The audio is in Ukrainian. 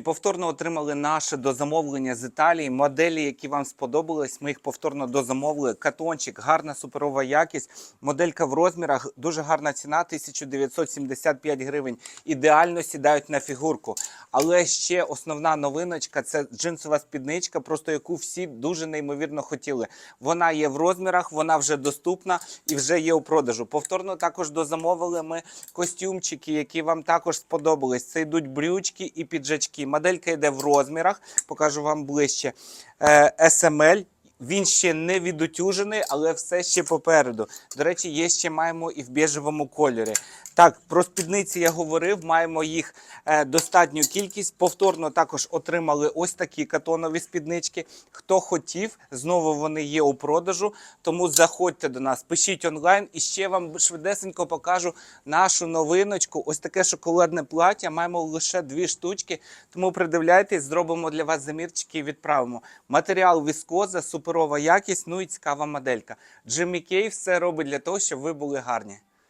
Повторно отримали наше дозамовлення з Італії. Моделі, які вам сподобались, ми їх повторно дозамовили. Катончик, гарна суперова якість. Моделька в розмірах, дуже гарна ціна 1975 гривень. Ідеально сідають на фігурку. Але ще основна новиночка це джинсова спідничка, просто яку всі дуже неймовірно хотіли. Вона є в розмірах, вона вже доступна і вже є у продажу. Повторно також дозамовили ми костюмчики, які вам також сподобались. Це йдуть брючки і піджачки. Моделька йде в розмірах, покажу вам ближче. Е, SML. Він ще не відутюжений, але все ще попереду. До речі, є ще маємо і в біжевому кольорі. Так, про спідниці я говорив, маємо їх е, достатню кількість. Повторно також отримали ось такі катонові спіднички. Хто хотів, знову вони є у продажу. Тому заходьте до нас, пишіть онлайн і ще вам швидесенько покажу нашу новиночку. Ось таке шоколадне плаття. Маємо лише дві штучки. Тому придивляйтесь, зробимо для вас замірчики і відправимо. Матеріал віскоза, суперова якість, ну і цікава моделька. Джиммі Кей все робить для того, щоб ви були гарні.